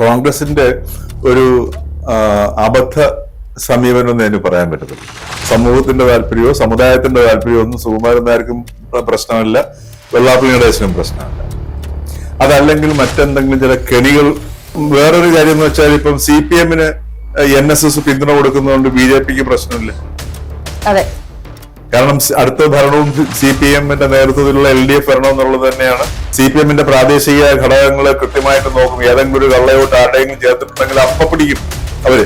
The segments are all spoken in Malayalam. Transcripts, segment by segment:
കോൺഗ്രസിന്റെ ഒരു അബദ്ധ സമീപനം എന്ന് എനിക്ക് പറയാൻ പറ്റത്തില്ല. സമൂഹത്തിന്റെ താല്പര്യമോ സമുദായത്തിന്റെ താല്പര്യമോ ഒന്നും സുകുമാരൻ നായർക്കും പ്രശ്നമല്ല വെള്ളാപ്പള്ളി നടേശനും പ്രശ്നമല്ല. അതല്ലെങ്കിൽ മറ്റെന്തെങ്കിലും ചില കെണികൾ വേറൊരു കാര്യം എന്ന് വെച്ചാൽ ഇപ്പം സി പി എമ്മിന് എൻ എസ് എസ് പിന്തുണ കൊടുക്കുന്നതുകൊണ്ട് ബി ജെ പിക്ക് പ്രശ്നമില്ല. അതെ. കാരണം അടുത്ത ഭരണവും സി പി എമ്മിന്റെ നേതൃത്വത്തിലുള്ള എൽ ഡി എഫ് ഭരണം എന്നുള്ളത് തന്നെയാണ്. സി പി എമ്മിന്റെ പ്രാദേശിക ഘടകങ്ങളെ കൃത്യമായിട്ട് നോക്കും. ഏതെങ്കിലും ഒരു കള്ളയോട്ട് ആരുടെയെങ്കിലും ചേർത്തിട്ടുണ്ടെങ്കിൽ അപ്പ പിടിക്കും അവർ.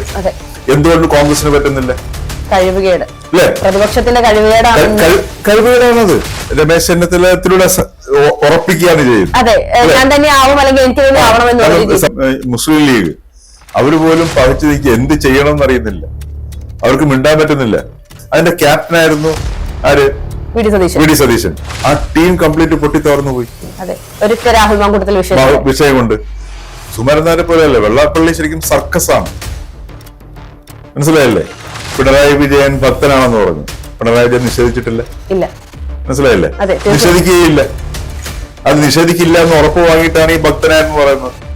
എന്തുകൊണ്ട് കോൺഗ്രസിന് പറ്റുന്നില്ല? കഴിവുകേട്. അല്ലേ പ്രതിപക്ഷത്തിന്റെ കഴിവുകേടാണ്. കഴിവുകളാണത് രമേശ് ചെന്നിത്തലത്തിലൂടെ ഉറപ്പിക്കുകയാണ് ചെയ്യുന്നത് അതെ. ഞാൻ തന്നെ ആവും അല്ലെങ്കിൽ എനിക്ക് തന്നെ ആവണമെന്ന് മുസ്ലിം ലീഗ്. അവർ പോലും പകച്ചു എന്ത് ചെയ്യണം എന്നറിയുന്നില്ല. അവർക്ക് മിണ്ടാൻ പറ്റുന്നില്ല. അതിന്റെ ക്യാപ്റ്റൻ ആയിരുന്നു ആര്? V D Satheesan. ആ ടീം കംപ്ലീറ്റ് പൊട്ടി തോർന്നു പോയി രാഹുൽ മാങ്കൂട്ടത്തിൽ വിഷയം മാ- വിഷയം കൊണ്ട് സുമരനാരെ പോലെയല്ലേ? വെള്ളാപ്പള്ളി ശരിക്കും സർക്കസ് ആണ്. മനസ്സിലായല്ലേ? പിണറായി വിജയൻ ഭക്തനാണെന്ന് പറഞ്ഞു. പിണറായി വിജയൻ നിഷേധിച്ചിട്ടില്ല? ഇല്ല. മനസ്സിലായല്ലേ. നിഷേധിക്കുകയില്ല. അത് നിഷേധിക്കില്ല എന്ന് ഉറപ്പ് വാങ്ങിയിട്ടാണ് ഈ ഭക്തനായെന്ന് പറയുന്നത്.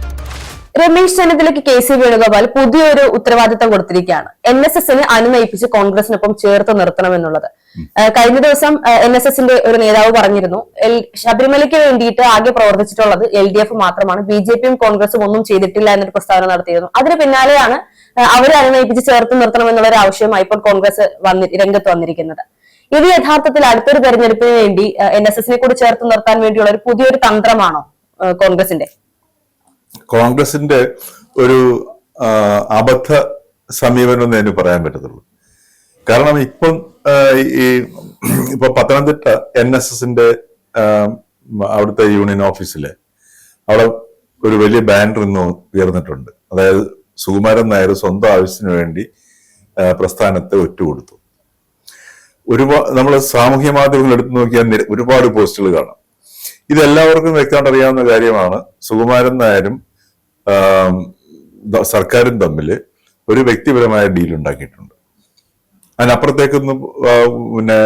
രമേശ് ചെന്നിത്തലയ്ക്ക് കെ സി വേണുഗോപാൽ പുതിയൊരു ഉത്തരവാദിത്തം കൊടുത്തിരിക്കുകയാണ്. എൻ എസ് എസിനെ അനുനയിപ്പിച്ച് കോൺഗ്രസിനൊപ്പം ചേർത്ത് നിർത്തണമെന്നുള്ളത്. കഴിഞ്ഞ ദിവസം എൻ എസ് എസിന്റെ ഒരു നേതാവ് പറഞ്ഞിരുന്നു എൽ- ശബരിമലയ്ക്ക് വേണ്ടിയിട്ട് ആകെ പ്രവർത്തിച്ചിട്ടുള്ളത് എൽ ഡി എഫ് മാത്രമാണ് ബി ജെ പിയും കോൺഗ്രസും ഒന്നും ചെയ്തിട്ടില്ല എന്നൊരു പ്രസ്താവന നടത്തിയിരുന്നു. അതിന് പിന്നാലെയാണ് അവരെ അനുനയിപ്പിച്ച് ചേർത്ത് നിർത്തണമെന്നുള്ള ഒരു ആവശ്യമായി ഇപ്പോൾ കോൺഗ്രസ് വന്നി രംഗത്ത് വന്നിരിക്കുന്നത്. ഇത് യഥാർത്ഥത്തിൽ അടുത്തൊരു തെരഞ്ഞെടുപ്പിന് വേണ്ടി എൻ എസ് എസിനെ കൂടി ചേർത്ത് നിർത്താൻ വേണ്ടിയുള്ള ഒരു പുതിയൊരു തന്ത്രമാണോ കോൺഗ്രസിന്റെ? കോൺഗ്രസിന്റെ ഒരു അബദ്ധ സമീപനം എന്ന് പറയാൻ പറ്റത്തുള്ളൂ. കാരണം ഇപ്പം ഈ ഇപ്പൊ പത്തനംതിട്ട എൻ എസ് എസിന്റെ അവിടുത്തെ യൂണിയൻ ഓഫീസിലെ അവിടെ ഒരു വലിയ ബാനർ ഇന്ന് ഉയർന്നിട്ടുണ്ട്. അതായത് സുകുമാരൻ നായർ സ്വന്തം ആവശ്യത്തിന് വേണ്ടി പ്രസ്ഥാനത്തെ പ്രസ്ഥാനത്തെ ഒറ്റുകൊടുത്തു. ഒരുപാട് നമ്മൾ സാമൂഹ്യ മാധ്യമങ്ങൾ എടുത്തു നോക്കിയാൽ ഒരുപാട് പോസ്റ്റുകൾ കാണാം. ഇതെല്ലാവർക്കും വ്യക്തമായിട്ട് അറിയാവുന്ന കാര്യമാണ്. സുകുമാരൻ നായരും സർക്കാരും തമ്മിൽ ഒരു വ്യക്തിപരമായ ഡീൽ ഉണ്ടാക്കിയിട്ടുണ്ട്. അതിനപ്പുറത്തേക്കൊന്നും പിന്നെ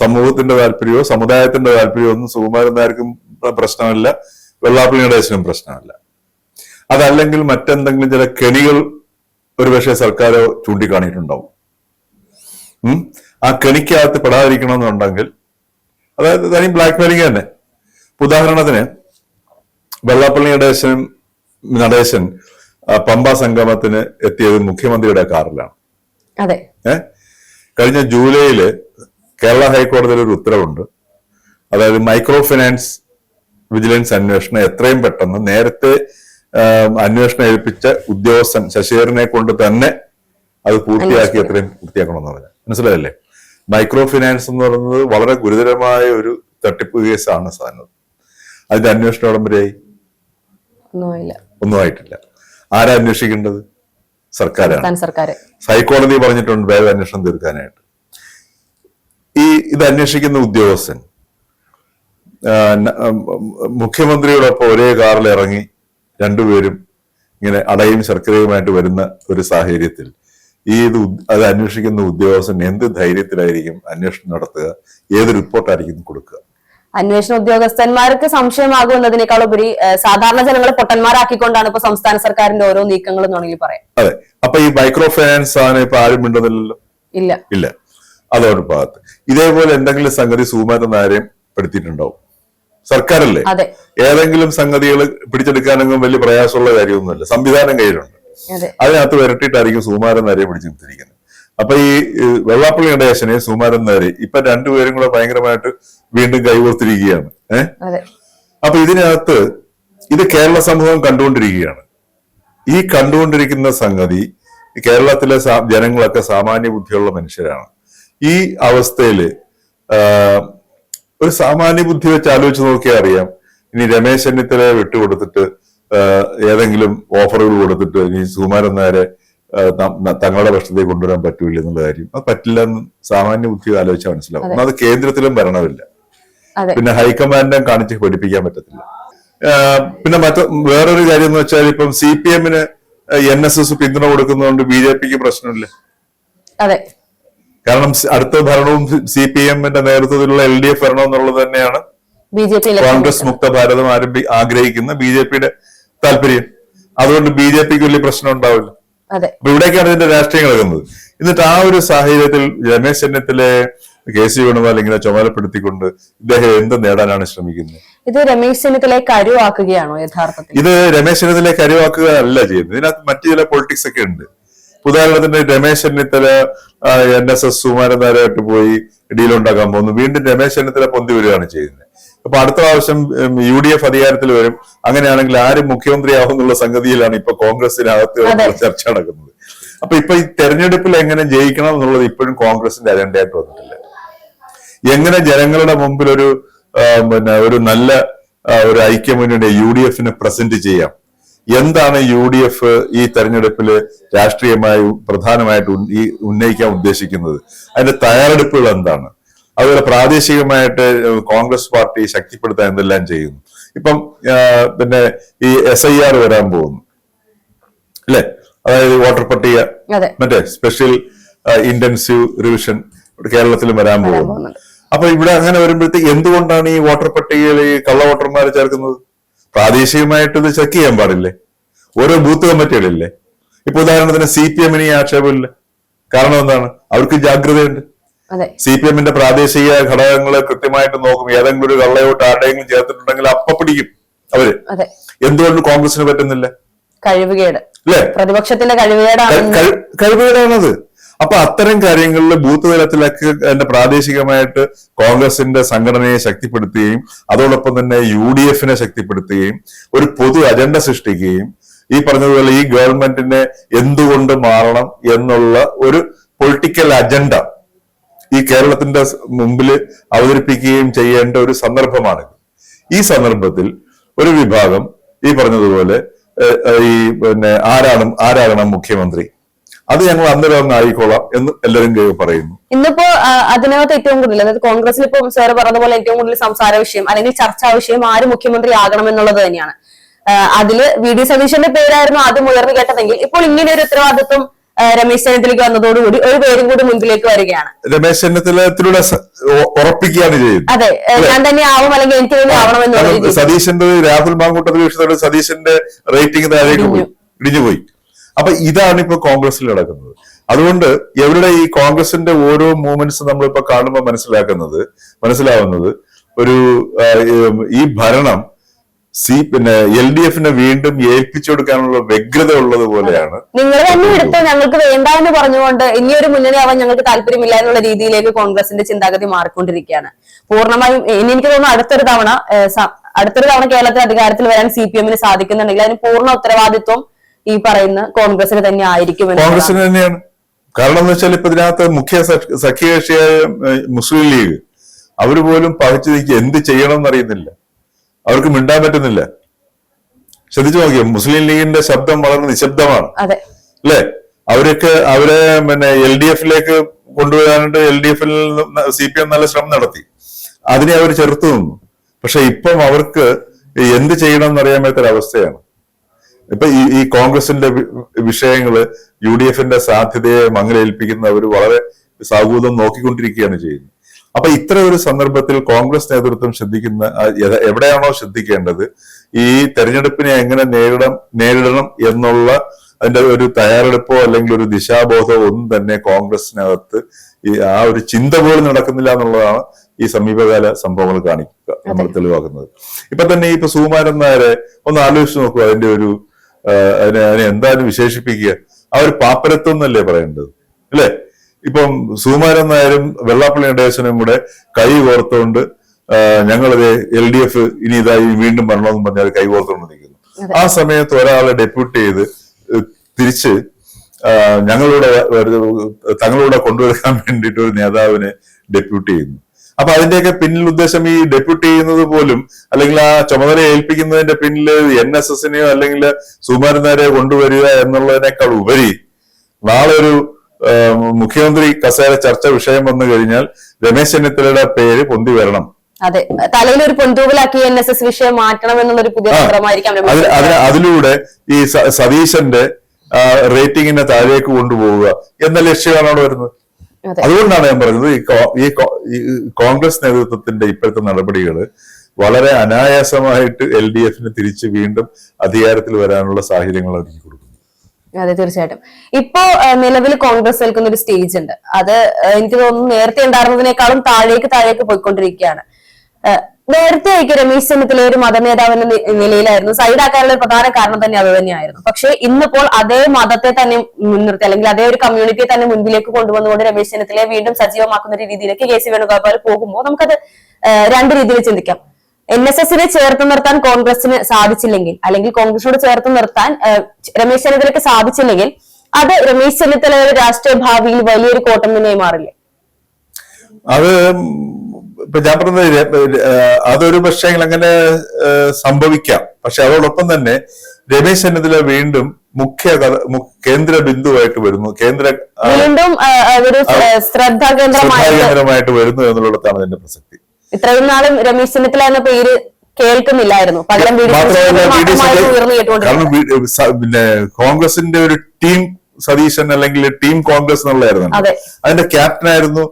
സമൂഹത്തിന്റെ താല്പര്യമോ സമുദായത്തിന്റെ താല്പര്യമോ ഒന്നും സുകുമാരൻ നായർക്കും പ്രശ്നമല്ല വെള്ളാപ്പള്ളി നടേശനും പ്രശ്നമല്ല. അതല്ലെങ്കിൽ മറ്റെന്തെങ്കിലും ചില കെണികൾ ഒരുപക്ഷെ സർക്കാർ ചൂണ്ടിക്കാണിയിട്ടുണ്ടാവും? ആ കെണിക്കകത്ത് പെടാതിരിക്കണമെന്നുണ്ടെങ്കിൽ അതായത് തനി ബ്ലാക്ക് മെയിലിംഗ് തന്നെ. ഉദാഹരണത്തിന് വെള്ളാപ്പള്ളി നടേശൻ നടേശൻ പമ്പ സംഗമത്തിന് എത്തിയത് മുഖ്യമന്ത്രിയുടെ കാറിലാണ്. അതെ. ഏ? കഴിഞ്ഞ ജൂലൈയിൽ കേരള ഹൈക്കോടതിയിൽ ഒരു ഉത്തരവുണ്ട്. അതായത് മൈക്രോ ഫിനാൻസ് വിജിലൻസ് അന്വേഷണം എത്രയും പെട്ടെന്ന് നേരത്തെ അന്വേഷണം ഏൽപ്പിച്ച ഉദ്യോഗസ്ഥൻ ശശിധരനെ കൊണ്ട് തന്നെ അത് പൂർത്തിയാക്കി എത്രയും പൂർത്തിയാക്കണമെന്ന് പറഞ്ഞു മനസ്സിലായല്ലേ? മൈക്രോ ഫിനാൻസ് എന്ന് പറയുന്നത് വളരെ ഗുരുതരമായ ഒരു തട്ടിപ്പ് കേസാണ് സാധനം. അതിന്റെ അന്വേഷണം വരെയായി? ഒന്നുമില്ല ഒന്നും ആയിട്ടില്ല. ആരാ അന്വേഷിക്കേണ്ടത്? സർക്കാരാണ്. ഹൈക്കോടതി പറഞ്ഞിട്ടുണ്ട് വേഗം അന്വേഷണം തീർക്കാനായിട്ട്. ഈ ഇത് അന്വേഷിക്കുന്ന ഉദ്യോഗസ്ഥൻ മുഖ്യമന്ത്രിയോടൊപ്പം ഒരേ കാറിൽ ഇറങ്ങി രണ്ടുപേരും ഇങ്ങനെ അടയും ശർക്കരയുമായിട്ട് വരുന്ന ഒരു സാഹചര്യത്തിൽ ഈ ഇത് അത് അന്വേഷിക്കുന്ന ഉദ്യോഗസ്ഥൻ എന്ത് ധൈര്യത്തിലായിരിക്കും അന്വേഷണം നടത്തുക? ഏത് റിപ്പോർട്ടായിരിക്കും കൊടുക്കുക? അന്വേഷണ ഉദ്യോഗസ്ഥന്മാർക്ക് സംശയമാകുന്നതിനേക്കാൾ ഉപരി സാധാരണ ജനങ്ങളെ പൊട്ടന്മാരാക്കിക്കൊണ്ടാണ് ഇപ്പൊ സംസ്ഥാന സർക്കാരിന്റെ ഓരോ നീക്കങ്ങൾ വേണമെങ്കിൽ പറയാം. അതെ. അപ്പൊ ഈ മൈക്രോ ഫൈനാൻസ് ആണ് ഇപ്പൊ ആരും മിണ്ടുന്നില്ലല്ലോ? ഇല്ല. ഇല്ല. അതോട് ഭാഗത്ത്. ഇതേപോലെ എന്തെങ്കിലും സംഗതി സുകുമാരൻ നായരെയും പെടുത്തിയിട്ടുണ്ടാവും. സർക്കാരല്ലേ? അതെ. ഏതെങ്കിലും സംഗതികൾ പിടിച്ചെടുക്കാനൊന്നും വലിയ പ്രയാസമുള്ള കാര്യമൊന്നുമില്ല. സംവിധാനം കയ്യിലുണ്ട്. അതെ. അതിനകത്ത് വരട്ടിയിട്ടായിരിക്കും സുകുമാരൻ നായരെ പിടിച്ചെടുത്തിരിക്കുന്നത് അപ്പൊ ഈ വെള്ളാപ്പള്ളി ഗണേശനെ സുമാരൻ നേരെ ഇപ്പൊ രണ്ടുപേരും കൂടെ ഭയങ്കരമായിട്ട് വീണ്ടും കൈകോർത്തിരിക്കുകയാണ്. ഏഹ് അപ്പൊ ഇതിനകത്ത് ഇത് കേരള സമൂഹം കണ്ടുകൊണ്ടിരിക്കുകയാണ്. ഈ കണ്ടുകൊണ്ടിരിക്കുന്ന സംഗതി കേരളത്തിലെ ജനങ്ങളൊക്കെ സാമാന്യ ബുദ്ധിയുള്ള മനുഷ്യരാണ്. ഈ അവസ്ഥയിൽ ഒരു സാമാന്യ ബുദ്ധി വെച്ച് ആലോചിച്ച് നോക്കിയാൽ അറിയാം. ഇനി രമേശ് ചെന്നിത്തലയെ വിട്ടുകൊടുത്തിട്ട് ഏതെങ്കിലും ഓഫറുകൾ കൊടുത്തിട്ട് ഇനി സുകുമാരൻ നായരെ തങ്ങളുടെ പക്ഷത്തേക്ക് കൊണ്ടുവരാൻ പറ്റൂല എന്നുള്ള കാര്യം. അത് പറ്റില്ല എന്ന് സാമാന്യ ബുദ്ധി ആലോചിച്ചാൽ മനസ്സിലാവും. അത്. കേന്ദ്രത്തിലും ഭരണമില്ല. പിന്നെ ഹൈക്കമാൻഡിനെ കാണിച്ച് പഠിപ്പിക്കാൻ പറ്റത്തില്ല. പിന്നെ മറ്റു വേറൊരു കാര്യം എന്ന് വെച്ചാൽ ഇപ്പം സി പി എമ്മിന് എൻ എസ് എസ് പിന്തുണ കൊടുക്കുന്നതുകൊണ്ട് ബി ജെ പിക്ക് പ്രശ്നമില്ല. അതെ. കാരണം അടുത്ത ഭരണവും സി പി എമ്മിന്റെ നേതൃത്വത്തിലുള്ള എൽ ഡി എഫ് ഭരണം എന്നുള്ളത് തന്നെയാണ് കോൺഗ്രസ് മുക്ത ഭാരതം ആരംഭി ആഗ്രഹിക്കുന്ന ബി ജെ പിയുടെ താല്പര്യം. അതുകൊണ്ട് ബി ജെ പിക്ക് വലിയ പ്രശ്നം ഉണ്ടാവില്ല. അപ്പൊ ഇവിടേക്കാണ് ഇതിന്റെ രാഷ്ട്രീയം കിടക്കുന്നത് എന്നിട്ട് ആ ഒരു സാഹചര്യത്തിൽ രമേശ് ചെന്നിത്തലെ കെ സി വേണുഗോപാൽ ഇങ്ങനെ ചുമതലപ്പെടുത്തിക്കൊണ്ട് ഇദ്ദേഹം എന്ത് നേടാനാണ് ശ്രമിക്കുന്നത്? ഇത് രമേശ് ചെന്നിത്തലയെ കരുവാക്കുകയാണോ യഥാർത്ഥത്തിൽ? ഇത് രമേശ് ചെന്നിത്തല കരുവാക്കുക അല്ല ചെയ്യുന്നത്. ഇതിനകത്ത് മറ്റു ചില പൊളിറ്റിക്സ് ഒക്കെ ഉണ്ട്. ഉദാഹരണത്തിന് Ramesh Chennithala N S S സുമാരനാരായിട്ട് പോയി ഡീലുണ്ടാക്കാൻ പോകുന്നു. വീണ്ടും രമേശ് ചെന്നിത്തല പൊന്തി വരികയാണ് ചെയ്യുന്നത്. അപ്പൊ അടുത്ത പ്രാവശ്യം യു ഡി എഫ് അധികാരത്തിൽ വരും. അങ്ങനെയാണെങ്കിൽ ആര് മുഖ്യമന്ത്രിയാവും എന്നുള്ള സംഗതിയിലാണ് ഇപ്പൊ കോൺഗ്രസിനകത്ത്. ചർച്ച നടക്കുന്നത്. അപ്പൊ ഇപ്പൊ ഈ തെരഞ്ഞെടുപ്പിൽ എങ്ങനെ ജയിക്കണം എന്നുള്ളത് ഇപ്പോഴും കോൺഗ്രസിന്റെ അജണ്ടയായിട്ട് വന്നിട്ടില്ല. എങ്ങനെ ജനങ്ങളുടെ മുമ്പിൽ ഒരു പിന്നെ ഒരു നല്ല ഒരു ഐക്യമുന്നണി യു ഡി എഫിന് പ്രസന്റ് ചെയ്യാം? എന്താണ് യു ഡി എഫ് ഈ തെരഞ്ഞെടുപ്പിൽ രാഷ്ട്രീയമായി പ്രധാനമായിട്ട് ഈ ഉന്നയിക്കാൻ ഉദ്ദേശിക്കുന്നത്? അതിന്റെ തയ്യാറെടുപ്പുകൾ എന്താണ്? അതുപോലെ പ്രാദേശികമായിട്ട് കോൺഗ്രസ് പാർട്ടി ശക്തിപ്പെടുത്താൻ എന്തെല്ലാം ചെയ്യുന്നു? ഇപ്പം പിന്നെ ഈ എസ് ഐ ആർ വരാൻ പോകുന്നു. അല്ലെ? അതായത് വോട്ടർ പട്ടിക മറ്റേ സ്പെഷ്യൽ ഇന്റൻസീവ് റിവിഷൻ കേരളത്തിൽ വരാൻ പോകുന്നു. അപ്പൊ ഇവിടെ അങ്ങനെ വരുമ്പോഴത്തേക്ക് എന്തുകൊണ്ടാണ് ഈ വോട്ടർ പട്ടികയിൽ ഈ കള്ള വോട്ടർമാരെ ചേർക്കുന്നത്? പ്രാദേശികമായിട്ട് ഇത് ചെക്ക് ചെയ്യാൻ പാടില്ലേ? ഓരോ ബൂത്ത് കമ്മിറ്റികളില്ലേ? ഇപ്പൊ ഉദാഹരണത്തിന് സി പി എമ്മിന് ഈ ആക്ഷേപമില്ല. കാരണം എന്താണ്? അവർക്ക് ജാഗ്രതയുണ്ട്. സി പി എമ്മിന്റെ പ്രാദേശിക ഘടകങ്ങൾ കൃത്യമായിട്ട് നോക്കും. ഏതെങ്കിലും ഒരു കള്ളയോട്ട് ആരുടെയെങ്കിലും ചേർത്തിട്ടുണ്ടെങ്കിൽ അപ്പ പിടിക്കും അവർ. എന്തുകൊണ്ട് കോൺഗ്രസിന് പറ്റുന്നില്ല. കഴിവുകേട്. അല്ലേ? പ്രതിപക്ഷത്തിന്റെ കഴിവുകേടാണ് കഴിവുകേടാണത്. അപ്പൊ അത്തരം കാര്യങ്ങളിൽ ബൂത്ത് തലത്തിലൊക്കെ എന്റെ പ്രാദേശികമായിട്ട് കോൺഗ്രസിന്റെ സംഘടനയെ ശക്തിപ്പെടുത്തുകയും അതോടൊപ്പം തന്നെ യു ഡി എഫിനെ ശക്തിപ്പെടുത്തുകയും ഒരു പൊതു അജണ്ട സൃഷ്ടിക്കുകയും ഈ പറഞ്ഞതുപോലെ ഈ ഗവൺമെന്റിനെ എന്തുകൊണ്ട് മാറണം എന്നുള്ള ഒരു പൊളിറ്റിക്കൽ അജണ്ട ഈ കേരളത്തിന്റെ മുമ്പിൽ അവതരിപ്പിക്കുകയും ചെയ്യേണ്ട ഒരു സന്ദർഭമാണ്. ഈ സന്ദർഭത്തിൽ ഒരു വിഭാഗം ഈ പറഞ്ഞതുപോലെ ഈ പിന്നെ ആരാണ് ആരാകണം മുഖ്യമന്ത്രി? അത് ഞങ്ങൾ അന്നേരം ആയിക്കോളാം എന്ന് എല്ലാവരും പറയുന്നു. ഇന്നിപ്പോ അതിനകത്ത് ഏറ്റവും കൂടുതൽ അതായത് കോൺഗ്രസിൽ ഇപ്പൊ സാർ പറഞ്ഞ പോലെ ഏറ്റവും കൂടുതൽ സംസാര വിഷയം അല്ലെങ്കിൽ ചർച്ചാ വിഷയം ആര് മുഖ്യമന്ത്രി ആകണം എന്നുള്ളത് തന്നെയാണ്. അതിൽ വി. ഡി. സതീശന്റെ പേരായിരുന്നു ആദ്യം ഉയർന്നു കേട്ടതെങ്കിൽ ഇപ്പോൾ ഇങ്ങനെ ഒരു ഉത്തരവാദിത്വം രമേശ് ചെന്നിത്തലയ്ക്ക് വന്നതോടുകൂടി ഒരു പേരും കൂടി മുൻപിലേക്ക് വരികയാണ്. രമേശ് ചെന്നിത്തലത്തിലൂടെ ഉറപ്പിക്കുകയാണ് ചെയ്യുന്നത് അതെ ഞാൻ തന്നെ ആവും അല്ലെങ്കിൽ എനിക്ക് തന്നെ ആവണമെന്ന് സതീശന്റെ രാഹുൽ മാങ്കൂട്ടത്തിൽ വിഷയത്തോട് സതീശന്റെ റേറ്റിംഗ് താഴേക്ക് പോയി ഇടിഞ്ഞുപോയി. അപ്പൊ ഇതാണ് ഇപ്പൊ കോൺഗ്രസിൽ നടക്കുന്നത്. അതുകൊണ്ട് എവിടെ ഈ കോൺഗ്രസിന്റെ ഓരോ മൂവ്മെന്റ്സ് നമ്മളിപ്പോ കാണുമ്പോൾ മനസ്സിലാക്കുന്നത് മനസ്സിലാവുന്നത് ഒരു ഈ ഭരണം സി പിന്നെ എൽ ഡി എഫിനെ വീണ്ടും ഏൽപ്പിച്ചു കൊടുക്കാനുള്ള വ്യഗ്രത ഉള്ളത് പോലെയാണ്. നിങ്ങൾ തന്നെ എടുത്ത് ഞങ്ങൾക്ക് വേണ്ട എന്ന് പറഞ്ഞുകൊണ്ട് ഇനിയൊരു മുന്നണി ആവാൻ ഞങ്ങൾക്ക് താല്പര്യമില്ല എന്നുള്ള രീതിയിലേക്ക് കോൺഗ്രസിന്റെ ചിന്താഗതി മാറിക്കൊണ്ടിരിക്കുകയാണ്. പൂർണമായും ഇനി എനിക്ക് തോന്നുന്നു അടുത്തൊരു തവണ അടുത്തൊരു തവണ കേരളത്തിൽ അധികാരത്തിൽ വരാൻ സി പി എമ്മിന് സാധിക്കുന്നുണ്ടെങ്കിൽ അതിന് പൂർണ ഉത്തരവാദിത്വം ഈ പറയുന്ന കോൺഗ്രസിന് തന്നെ ആയിരിക്കും. കോൺഗ്രസിന് തന്നെയാണ്. കാരണം എന്ന് വെച്ചാൽ ഇപ്പൊ ഇതിനകത്ത് മുഖ്യ സഖ്യ- സഖ്യകക്ഷിയായ മുസ്ലിം ലീഗ് അവർ പോലും പകച്ചു നീക്കി എന്ത് ചെയ്യണം എന്നറിയുന്നില്ല. അവർക്ക് മിണ്ടാൻ പറ്റുന്നില്ല. ശ്രദ്ധിച്ചു നോക്കിയോ മുസ്ലിം ലീഗിന്റെ ശബ്ദം വളരെ നിശബ്ദമാണ്. അല്ലെ? അവരൊക്കെ അവരെ പിന്നെ എൽ ഡി എഫിലേക്ക് കൊണ്ടുവരാനായിട്ട് എൽ ഡി എഫിൽ സി പി എം നല്ല ശ്രമം നടത്തി. അതിനെ അവർ ചെറുത്തു നിന്നു. പക്ഷെ ഇപ്പം അവർക്ക് എന്ത് ചെയ്യണം എന്നറിയാൻ അവസ്ഥയാണ് ഇപ്പൊ ഈ ഈ കോൺഗ്രസിന്റെ വിഷയങ്ങൾ യു ഡി എഫിന്റെ സാധ്യതയെ മങ്ങലേൽപ്പിക്കുന്ന അവർ വളരെ സാഹൂതം നോക്കിക്കൊണ്ടിരിക്കുകയാണ് ചെയ്യുന്നത്. അപ്പൊ ഇത്ര ഒരു സന്ദർഭത്തിൽ കോൺഗ്രസ് നേതൃത്വം ശ്രദ്ധിക്കുന്ന എവിടെയാണോ ശ്രദ്ധിക്കേണ്ടത്? ഈ തെരഞ്ഞെടുപ്പിനെ എങ്ങനെ നേരിടണം നേരിടണം എന്നുള്ള അതിന്റെ ഒരു തയ്യാറെടുപ്പോ അല്ലെങ്കിൽ ഒരു ദിശാബോധമോ ഒന്നും തന്നെ കോൺഗ്രസിനകത്ത് ഈ ആ ഒരു ചിന്ത പോലും നടക്കുന്നില്ല എന്നുള്ളതാണ് ഈ സമീപകാല സംഭവങ്ങൾ കാണിക്കുക നമ്മൾ തെളിവാക്കുന്നത്. ഇപ്പൊ തന്നെ ഇപ്പൊ സുകുമാരൻ നായരെ ഒന്ന് ആലോചിച്ച് നോക്കുക അതിന്റെ ഒരു അതിനെ അതിനെ എന്താണ് വിശേഷിപ്പിക്കുക. ആ ഒരു പാപ്പരത്വം എന്നല്ലേ പറയേണ്ടത്? അല്ലേ? ഇപ്പം സുകുമാരൻ നായരും വെള്ളാപ്പള്ളി നടേശനും കൂടെ കൈ കോർത്തുകൊണ്ട് ഞങ്ങളത് എൽ ഡി എഫ് ഇനി ഇതായി വീണ്ടും വരണമെന്ന് പറഞ്ഞാൽ കൈ കോർത്തുകൊണ്ട് നിൽക്കുന്നു ആ സമയത്ത് ഒരാളെ ഡെപ്യൂട്ട് ചെയ്ത് തിരിച്ച് ഞങ്ങളുടെ തങ്ങളുടെ കൊണ്ടുവരാൻ വേണ്ടിയിട്ട് ഒരു നേതാവിനെ ഡെപ്യൂട്ട് ചെയ്യുന്നു. അപ്പൊ അതിന്റെയൊക്കെ പിന്നിൽ ഉദ്ദേശം ഈ ഡെപ്യൂട്ട് ചെയ്യുന്നത് പോലും അല്ലെങ്കിൽ ആ ചുമതല ഏൽപ്പിക്കുന്നതിന്റെ പിന്നിൽ എൻ എസ് എസിനെയോ അല്ലെങ്കിൽ സുമാരന്മാരെയോ കൊണ്ടുവരിക എന്നുള്ളതിനേക്കാൾ ഉപരി നാളെ ഒരു മുഖ്യമന്ത്രി കസേര ചർച്ച വിഷയം വന്നു കഴിഞ്ഞാൽ രമേശ് ചെന്നിത്തലയുടെ പേര് പൊന്തി വരണം. അതെ. തലയിൽ ഒരു പൊന്തൂവലാക്കി എൻ എസ് എസ് വിഷയം മാറ്റണം എന്നുള്ള ഒരു പുതിയ തന്ത്രമായിരിക്കാം അതിലൂടെ ഈ സതീശന്റെ റേറ്റിംഗിനെ താഴേക്ക് കൊണ്ടുപോവുക എന്ന ലക്ഷ്യമാണ് അവിടെ വരുന്നത്. അതെ. അതുകൊണ്ടാണ് ഞാൻ പറഞ്ഞത് ഈ കോൺഗ്രസ് നേതൃത്വത്തിന്റെ ഇപ്പോഴത്തെ നടപടികൾ വളരെ അനായാസമായിട്ട് എൽ ഡി എഫിന് തിരിച്ച് വീണ്ടും അധികാരത്തിൽ വരാനുള്ള സാഹചര്യങ്ങൾ ഒരുക്കി കൊടുക്കുന്നു അതെ തീർച്ചയായിട്ടും. ഇപ്പോ നിലവിൽ കോൺഗ്രസ് നിൽക്കുന്ന ഒരു സ്റ്റേജ് ഉണ്ട്. അത് എനിക്ക് തോന്നുന്നു നേരത്തെ ഉണ്ടായിരുന്നതിനേക്കാളും താഴേക്ക് താഴേക്ക് പോയിക്കൊണ്ടിരിക്കുകയാണ്. നേരത്തെ ആയിരിക്കും രമേശ് ചെന്നിത്തല ഒരു മതനേതാവ് എന്ന നി- നിലയിലായിരുന്നു. സൈഡാക്കാനുള്ള ഒരു പ്രധാന കാരണം തന്നെ അത് തന്നെയായിരുന്നു. പക്ഷെ ഇന്നിപ്പോൾ അതേ മതത്തെ തന്നെ മുൻനിർത്തി അല്ലെങ്കിൽ അതേ ഒരു കമ്മ്യൂണിറ്റിയെ തന്നെ മുൻപിലേക്ക് കൊണ്ടുവന്നുകൊണ്ട് രമേശ് ചെന്നിത്തലയെ വീണ്ടും സജീവമാക്കുന്ന ഒരു രീതിയിലേക്ക് കെ സി വേണുഗോപാൽ പോകുമ്പോൾ നമുക്കത് രണ്ട് രീതിയിൽ ചിന്തിക്കാം. എൻ എസ് എസിനെ ചേർത്ത് നിർത്താൻ കോൺഗ്രസിന് സാധിച്ചില്ലെങ്കിൽ അല്ലെങ്കിൽ കോൺഗ്രസിനോട് ചേർത്ത് നിർത്താൻ രമേശ് ചെന്നിത്തലയ്ക്ക് സാധിച്ചില്ലെങ്കിൽ അത് രമേശ് ചെന്നിത്തലയുടെ രാഷ്ട്രീയ ഭാവിയിൽ വലിയൊരു കോട്ടം തന്നെയായി മാറില്ലേ? അത് ഇപ്പൊ ഞാൻ പറഞ്ഞത് അതൊരു പക്ഷേ അങ്ങനെ സംഭവിക്കാം. പക്ഷെ അതോടൊപ്പം തന്നെ രമേശ് ചെന്നിത്തല വീണ്ടും മുഖ്യ കേന്ദ്ര ബിന്ദുവായിട്ട് വരുന്നു. കേന്ദ്ര വീണ്ടും ശ്രദ്ധാകേന്ദ്രമായിട്ട് വരുന്നു എന്നുള്ളതാണ് അതിന്റെ പ്രസക്തി. ഇത്രയും നാളും രമേശ് ചെന്നിത്തല എന്ന പേര് കേൾക്കുന്നില്ലായിരുന്നു. പകരം കാരണം പിന്നെ കോൺഗ്രസിന്റെ ഒരു ടീം സതീശൻ അല്ലെങ്കിൽ ടീം കോൺഗ്രസ് എന്നുള്ളതായിരുന്നു അതെ. അതിന്റെ ക്യാപ്റ്റൻ ആയിരുന്നു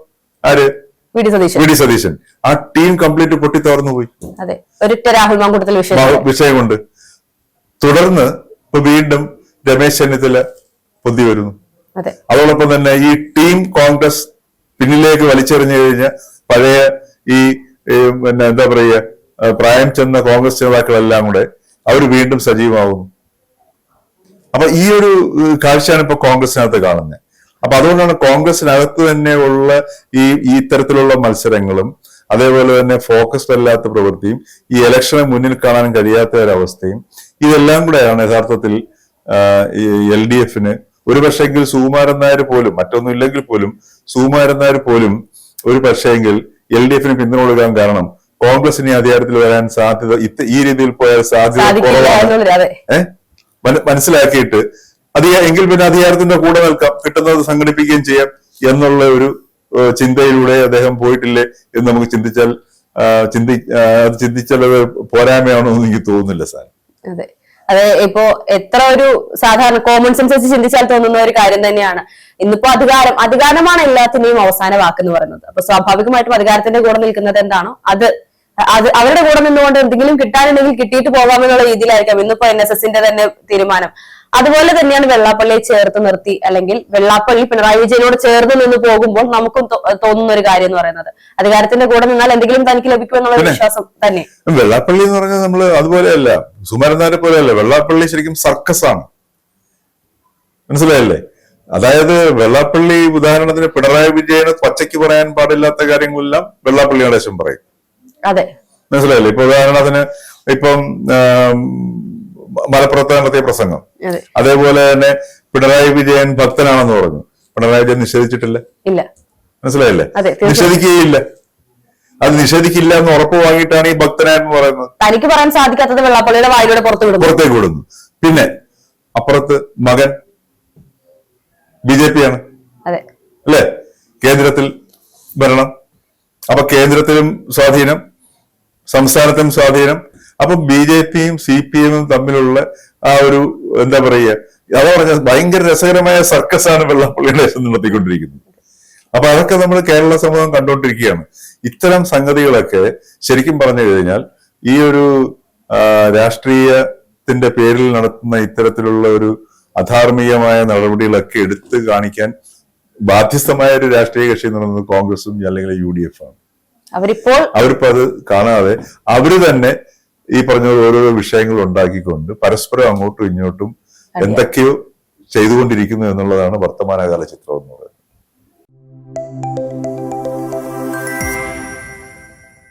ആര്? V D Satheesan. ആ ടീം കംപ്ലീറ്റ് പൊട്ടി തകർന്നു പോയി രാഹുൽ മാങ്കൂട്ടത്തിൽ വിഷയമുണ്ട്. തുടർന്ന് ഇപ്പൊ വീണ്ടും രമേശ് ചെന്നിത്തല പൊന്തി വരുന്നു അതെ. അതോടൊപ്പം തന്നെ ഈ ടീം കോൺഗ്രസ് പിന്നിലേക്ക് വലിച്ചെറിഞ്ഞു കഴിഞ്ഞ പഴയ ഈ പിന്നെ എന്താ പറയുക പ്രായം ചെന്ന കോൺഗ്രസ് നേതാക്കളെല്ലാം കൂടെ അവർ വീണ്ടും സജീവമാകുന്നു. അപ്പൊ ഈ ഒരു കാഴ്ചയാണ് ഇപ്പൊ കോൺഗ്രസിനകത്ത് കാണുന്നത് അപ്പൊ അതുകൊണ്ടാണ് കോൺഗ്രസിനകത്ത് തന്നെ ഉള്ള ഈ ഈ ഇത്തരത്തിലുള്ള മത്സരങ്ങളും അതേപോലെ തന്നെ ഫോക്കസ്ഡ് അല്ലാത്ത പ്രവൃത്തിയും ഈ ഇലക്ഷനെ മുന്നിൽ കാണാൻ കഴിയാത്ത ഒരവസ്ഥയും ഇതെല്ലാം കൂടെയാണ് യഥാർത്ഥത്തിൽ എൽ ഡി എഫിന്. ഒരു പക്ഷെങ്കിൽ സുകുമാരൻ നായർ പോലും മറ്റൊന്നും ഇല്ലെങ്കിൽ പോലും സുകുമാരൻ നായർ പോലും ഒരു പക്ഷെങ്കിൽ എൽ ഡി എഫിന് പിന്തുണ കൊടുക്കാൻ കാരണം കോൺഗ്രസിന് അധികാരത്തിൽ വരാൻ സാധ്യത ഇത് ഈ രീതിയിൽ പോയാൽ സാധ്യത കുറവാണ്. ഏഹ് മനസ്സിലാക്കിയിട്ട് അത് എങ്കിൽ പിന്നെ അധികാരത്തിന്റെ കൂടെ നിൽക്കാം. കിട്ടുന്നത് സംഘടിപ്പിക്കുകയും ചെയ്യാം എന്നുള്ള ഒരു ചിന്തയിലൂടെ അദ്ദേഹം പോയിട്ടില്ലേ എന്ന് നമുക്ക് ചിന്തിച്ചാൽ ചിന്തി ചിന്തിച്ചാൽ പോരായ്മയാണോ എന്ന് എനിക്ക് തോന്നുന്നില്ല സാർ. അതെ. അതെ ഇപ്പോ എത്ര ഒരു സാധാരണ കോമൺ സെൻസ് വെച്ച് ചിന്തിച്ചാൽ തോന്നുന്ന ഒരു കാര്യം തന്നെയാണ്. ഇന്നിപ്പോ അധികാരം അധികാരമാണ് എല്ലാത്തിന്റെയും അവസാന വാക്കെന്ന് പറയുന്നത്. അപ്പൊ സ്വാഭാവികമായിട്ടും അധികാരത്തിന്റെ കൂടെ നിൽക്കുന്നത് എന്താണോ അത് അത് അവരുടെ കൂടെ നിന്നുകൊണ്ട് എന്തെങ്കിലും കിട്ടാനുണ്ടെങ്കിൽ കിട്ടിയിട്ട് പോകാമെന്നുള്ള രീതിയിലായിരിക്കാം ഇന്നിപ്പോ എൻ എസ് എസിന്റെ തന്നെ തീരുമാനം. അതുപോലെ തന്നെയാണ് വെള്ളാപ്പള്ളിയെ ചേർത്ത് നിർത്തി അല്ലെങ്കിൽ വെള്ളാപ്പള്ളി പിണറായി വിജയനോട് ചേർന്ന് നിന്ന് പോകുമ്പോൾ നമുക്കും തോന്നുന്ന ഒരു കാര്യം എന്ന് പറയുന്നത്. അധികാരത്തിന്റെ കൂടെ നിന്നാൽ എന്തെങ്കിലും തനിക്ക് ലഭിക്കുമെന്നുള്ള വിശ്വാസം തന്നെ. വെള്ളാപ്പള്ളി എന്ന് പറഞ്ഞാൽ നമ്മൾ അതുപോലെയല്ല സുമാരനാരെ പോലെയല്ല വെള്ളാപ്പള്ളി ശരിക്കും സർക്കസ് ആണ് മനസ്സിലായല്ലേ? അതായത് വെള്ളാപ്പള്ളി ഉദാഹരണത്തിന് പിണറായി വിജയന് പച്ചയ്ക്ക് പറയാൻ പാടില്ലാത്ത കാര്യങ്ങളെല്ലാം വെള്ളാപ്പള്ളി നടേശം പറയും. അതെ. മനസ്സിലായില്ലേ? ഇപ്പൊ ഉദാഹരണത്തിന് ഇപ്പം മലപ്പുറത്ത് നടത്തിയ പ്രസംഗം. അതേപോലെ തന്നെ പിണറായി വിജയൻ ഭക്തനാണെന്ന് പറഞ്ഞു. പിണറായി വിജയൻ നിഷേധിച്ചിട്ടില്ല? ഇല്ല. മനസ്സിലായില്ലേ? നിഷേധിക്കുകയില്ല. അത് നിഷേധിക്കില്ല എന്ന് ഉറപ്പ് വാങ്ങിയിട്ടാണ് ഈ ഭക്തനായെന്ന് പറയുന്നത്. തനിക്ക് പറയാൻ സാധിക്കാത്തത് വെള്ളാപ്പള്ളിയുടെ വായിലൂടെ പുറത്തു വിടുന്നു. പുറത്തേക്ക് വിടുന്നു. പിന്നെ അപ്പുറത്ത് മകൻ ബി ജെ പി ആണ് അല്ലെ? കേന്ദ്രത്തിൽ ഭരണം. അപ്പൊ കേന്ദ്രത്തിലും സ്വാധീനം സംസ്ഥാനത്തും സ്വാധീനം അപ്പൊ ബി ജെ പിയും സി പി എമ്മും തമ്മിലുള്ള ആ ഒരു എന്താ പറയുക അതാ പറഞ്ഞ ഭയങ്കര രസകരമായ സർക്കസ് ആണ് വെള്ളാപ്പള്ളിയുടെ ദേശം നടത്തിക്കൊണ്ടിരിക്കുന്നത്. അപ്പൊ അതൊക്കെ നമ്മൾ കേരള സമൂഹം കണ്ടുകൊണ്ടിരിക്കുകയാണ് ഇത്തരം സംഗതികളൊക്കെ ശരിക്കും പറഞ്ഞു കഴിഞ്ഞാൽ ഈ ഒരു രാഷ്ട്രീയത്തിന്റെ പേരിൽ നടത്തുന്ന ഇത്തരത്തിലുള്ള ഒരു അധാർമികമായ നടപടികളൊക്കെ എടുത്തു കാണിക്കാൻ ബാധ്യസ്ഥമായ ഒരു രാഷ്ട്രീയ കക്ഷി എന്ന് പറയുന്നത് കോൺഗ്രസും അല്ലെങ്കിൽ യു ഡി എഫ് ആണ്. അവരിപ്പോൾ അവരിപ്പോ അത് കാണാതെ അവർ തന്നെ ഈ പറഞ്ഞ ഓരോരോ വിഷയങ്ങൾ ഉണ്ടാക്കിക്കൊണ്ട് പരസ്പരം അങ്ങോട്ടും ഇങ്ങോട്ടും എന്തൊക്കെയോ ചെയ്തുകൊണ്ടിരിക്കുന്നു എന്നുള്ളതാണ് വർത്തമാനകാല ചിത്രം എന്ന് പറയുന്നത്.